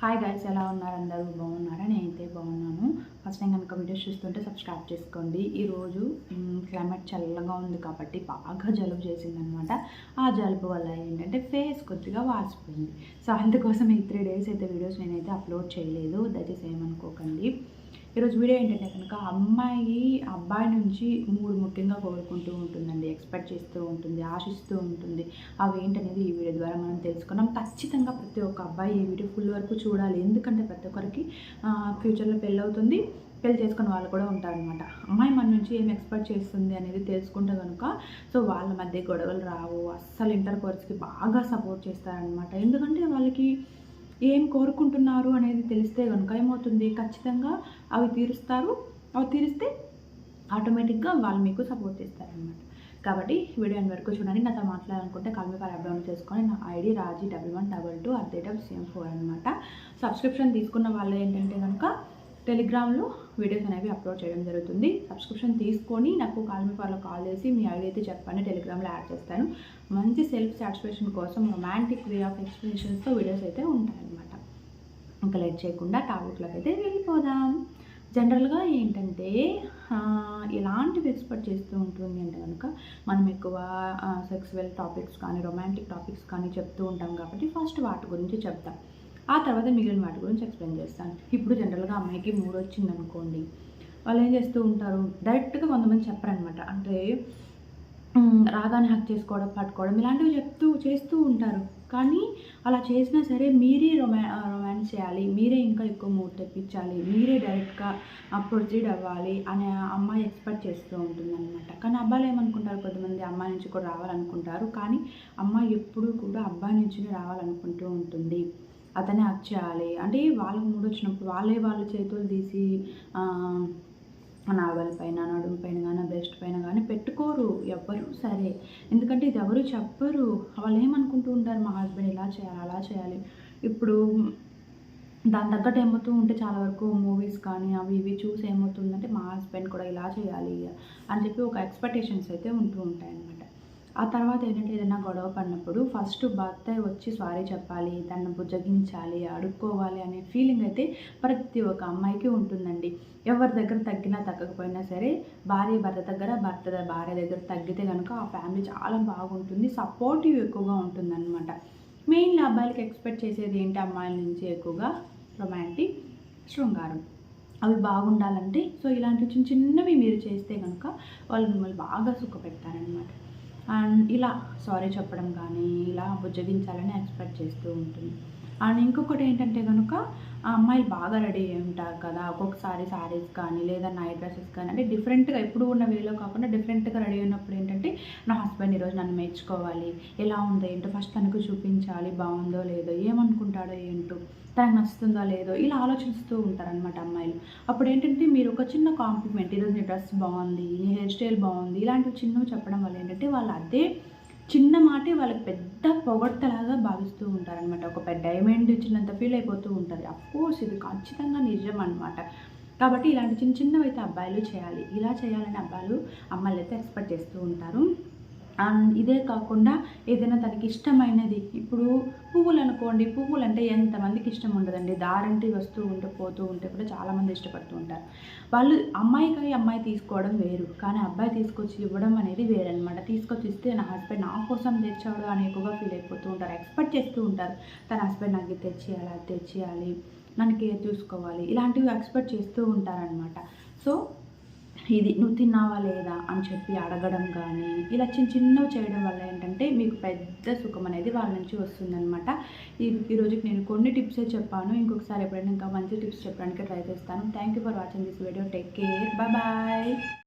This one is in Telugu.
హాయ్ గైస్ ఎలా ఉన్నారు? అందరూ బాగున్నారా? నేనైతే బాగున్నాను. ఫస్ట్ టైం కనుక వీడియోస్ చూస్తుంటే సబ్స్క్రైబ్ చేసుకోండి. ఈరోజు క్లైమేట్ చల్లగా ఉంది కాబట్టి బాగా జలుబు చేసిందనమాట ఆ జలుబు వల్ల ఏంటంటే ఫేస్ కొద్దిగా వాసిపోయింది. సో అందుకోసం ఈ త్రీ డేస్ అయితే వీడియోస్ నేనైతే అప్లోడ్ చేయలేదు. దయచేసి ఏమనుకోకండి. ఈరోజు వీడియో ఏంటంటే కనుక అమ్మాయి అబ్బాయి నుంచి మూడు ముఖ్యంగా కోరుకుంటూ ఉంటుందండి. ఎక్స్పెక్ట్ చేస్తూ ఉంటుంది ఆశిస్తూ ఉంటుంది. అవి ఏంటనేది ఈ వీడియో ద్వారా మనం తెలుసుకున్నాం. ఖచ్చితంగా ప్రతి ఒక్క అబ్బాయి ఈ వీడియో ఫుల్ వరకు చూడాలి. ఎందుకంటే ప్రతి ఒక్కరికి ఫ్యూచర్లో పెళ్ళి అవుతుంది. పెళ్ళి చేసుకున్న వాళ్ళు కూడా ఉంటారనమాట అమ్మాయి మన నుంచి ఏం ఎక్స్పెక్ట్ చేస్తుంది అనేది తెలుసుకుంటే కనుక సో వాళ్ళ మధ్య గొడవలు రావు. అస్సలు ఇంటర్ కోర్స్కి బాగా సపోర్ట్ చేస్తారనమాట ఎందుకంటే వాళ్ళకి ఏం కోరుకుంటున్నారు అనేది తెలిస్తే కనుక ఏమవుతుంది? ఖచ్చితంగా అవి తీరుస్తారు. అవి తీరిస్తే ఆటోమేటిక్గా వాళ్ళు మీకు సపోర్ట్ చేస్తారనమాట కాబట్టి వీడియో అని వరకు చూడండి. నాతో మాట్లాడాలనుకుంటే కాల్మీ అప్ అప్డౌన్ చేసుకొని నా ID Raji double one double two at rate of CM four అనమాట సబ్స్క్రిప్షన్ తీసుకున్న వాళ్ళు ఏంటంటే కనుక టెలిగ్రామ్లో వీడియోస్ అనేవి అప్లోడ్ చేయడం జరుగుతుంది. సబ్స్క్రిప్షన్ తీసుకొని నాకు కాల్ మీ ఫార్లో కాల్ చేసి మీ ఐడి అయితే చెప్పండి టెలిగ్రామ్లో యాడ్ చేస్తాను. మంచి సెల్ఫ్ సాటిస్ఫాక్షన్ కోసం రొమాంటిక్ వే ఆఫ్ ఎక్స్ప్లెనేషన్స్తో వీడియోస్ అయితే ఉంటాయన్నమాట. ఇంకా లేట్ చేయకుండా టాపిక్లోకి అయితే వెళ్ళిపోదాం. జనరల్గా ఏంటంటే ఎలాంటివి ఎక్స్పెక్ట్ చేస్తూ ఉంటుంది అంటే కనుక మనం ఎక్కువ సెక్సువల్ టాపిక్స్ కానీ రొమాంటిక్ టాపిక్స్ కానీ చెప్తూ ఉంటాం కాబట్టి ఫస్ట్ వాటి గురించి చెప్తాం ఆ తర్వాత మిగిలిన వాటి గురించి ఎక్స్ప్లెయిన్ చేస్తాను. ఇప్పుడు జనరల్గా అమ్మాయికి మూడు వచ్చింది అనుకోండి వాళ్ళు ఏం చేస్తూ ఉంటారు? డైరెక్ట్గా కొంతమంది చెప్పరనమాట అంటే రాగానే హక్ చేసుకోవడం పట్టుకోవడం ఇలాంటివి చెప్తూ చేస్తూ ఉంటారు. కానీ అలా చేసినా సరే మీరే రొమా రొమాన్స్ చేయాలి మీరే ఇంకా ఎక్కువ మూడ్ తెప్పించాలి మీరే డైరెక్ట్గా ప్రొసీడ్ అవ్వాలి అనే అమ్మాయి ఎక్స్పెక్ట్ చేస్తూ ఉంటుంది అనమాట కానీ అబ్బాయిలు ఏమనుకుంటారు? కొంతమంది అమ్మాయి నుంచి కూడా రావాలనుకుంటారు. కానీ అమ్మాయి ఎప్పుడూ కూడా అబ్బాయి నుంచి రావాలనుకుంటూ ఉంటుంది. అతనే హక్ చేయాలి. అంటే వాళ్ళకి మూడు వచ్చినప్పుడు వాళ్ళే వాళ్ళ చేతులు తీసి నావల్ పైన నడుము పైన కానీ బ్రెస్ట్ పైన కానీ పెట్టుకోరు. ఎవ్వరు సరే. ఎందుకంటే ఇది ఎవరు చెప్పరు. వాళ్ళు ఏమనుకుంటూ ఉంటారు మా హస్బెండ్ ఇలా చేయాలి అలా చేయాలి. ఇప్పుడు దాని తగ్గట్టు ఏమవుతూ ఉంటే చాలా వరకు మూవీస్ కానీ అవి ఇవి చూసి ఏమవుతుందంటే మా హస్బెండ్ కూడా ఇలా చేయాలి అని చెప్పి ఒక ఎక్స్పెక్టేషన్స్ అయితే ఉంటూ ఉంటాయి అన్నమాట ఆ తర్వాత ఏంటంటే ఏదైనా గొడవ పడినప్పుడు ఫస్ట్ భర్త వచ్చి సారీ చెప్పాలి తనను బుజ్జగించాలి అడుక్కోవాలి అనే ఫీలింగ్ అయితే ప్రతి ఒక్క అమ్మాయికి ఉంటుందండి. ఎవరి దగ్గర తగ్గినా తగ్గకపోయినా సరే భార్య భర్త దగ్గర భర్త భార్య దగ్గర తగ్గితే కనుక ఆ ఫ్యామిలీ చాలా బాగుంటుంది సపోర్టివ్ ఎక్కువగా ఉంటుందన్నమాట. మెయిన్లీ అబ్బాయిలకి ఎక్స్పెక్ట్ చేసేది ఏంటి? అమ్మాయిల నుంచి ఎక్కువగా రొమాంటిక్ శృంగారం. అవి బాగుండాలంటే సో ఇలాంటి చిన్న చిన్నవి మీరు చేస్తే కనుక వాళ్ళు మిమ్మల్ని బాగా సుఖపెడతారనమాట అండ్ ఇలా సారీ చెప్పడం కానీ ఇలా బుజ్జగించాలని ఎక్స్పెక్ట్ చేస్తూ ఉంటుంది. అండ్ ఇంకొకటి ఏంటంటే కనుక అమ్మాయిలు బాగా రెడీ అయి ఉంటారు కదా ఒక్కొక్కసారి శారీస్ కానీ లేదా నైట్ డ్రెస్సెస్ కానీ అంటే డిఫరెంట్గా ఎప్పుడు ఉన్న వేలో కాకుండా డిఫరెంట్గా రెడీ అయినప్పుడు ఏంటంటే నా హస్బెండ్ ఈరోజు నన్ను మెచ్చుకోవాలి ఎలా ఉందో ఏంటో ఫస్ట్ తనకు చూపించాలి బాగుందో లేదో ఏమనుకుంటాడో ఏంటో తనకు నచ్చుతుందో లేదో ఇలా ఆలోచిస్తూ ఉంటారనమాట అమ్మాయిలు. అప్పుడు ఏంటంటే మీరు ఒక చిన్న కాంప్లిమెంట్ ఈరోజు నీ డ్రెస్ బాగుంది నీ హెయిర్ స్టైల్ బాగుంది ఇలాంటివి చిన్నవి చెప్పడం వల్ల ఏంటంటే వాళ్ళు అదే చిన్న మాటే వాళ్ళకి పెద్ద పొగడ్తలాగా భావిస్తూ ఉంటారనమాట ఒక పెద్ద డైమండ్ ఇచ్చినంత ఫీల్ అయిపోతూ ఉంటుంది. అఫ్కోర్స్ ఇది ఖచ్చితంగా నిజం అనమాట కాబట్టి ఇలాంటి చిన్న చిన్నవి అయితే అబ్బాయిలు చేయాలి. ఇలా చేయాలని అబ్బాయిలు అమ్మాయిలు అయితే ఎక్స్పెక్ట్ చేస్తూ ఉంటారు. ఇదే కాకుండా ఏదైనా తనకి ఇష్టమైనది ఇప్పుడు పువ్వులు అనుకోండి పువ్వులు అంటే ఎంతమందికి ఇష్టం ఉండదండి. దారంటి వస్తూ ఉంటే పోతూ ఉంటే కూడా చాలామంది ఇష్టపడుతూ ఉంటారు. వాళ్ళు అమ్మాయికి అమ్మాయి తీసుకోవడం వేరు కానీ అబ్బాయి తీసుకొచ్చి ఇవ్వడం అనేది వేరనమాట తీసుకొచ్చి ఇస్తే నా హస్బెండ్ నా కోసం తెచ్చాడు అని ఎక్కువగా ఫీల్ అయిపోతూ ఉంటారు. ఎక్స్పెక్ట్ చేస్తూ ఉంటారు. తన హస్బెండ్ నాకు తెచ్చేయాలి అది తెచ్చేయాలి నన్ను కేర్ చూసుకోవాలి ఇలాంటివి ఎక్స్పెక్ట్ చేస్తూ ఉంటారనమాట సో ఇది నువ్వు తిన్నావా లేదా? అని చెప్పి అడగడం కానీ ఇలా చిన్న చిన్నవి చేయడం వల్ల ఏంటంటే మీకు పెద్ద సుఖం అనేది వాళ్ళ నుంచి వస్తుందన్నమాట. ఈ ఈరోజుకి నేను కొన్ని టిప్సే చెప్పాను. ఇంకొకసారి ఎప్పుడైనా ఇంకా మంచి టిప్స్ చెప్పడానికి ట్రై చేస్తాను. Thank you for watching this video take care bye bye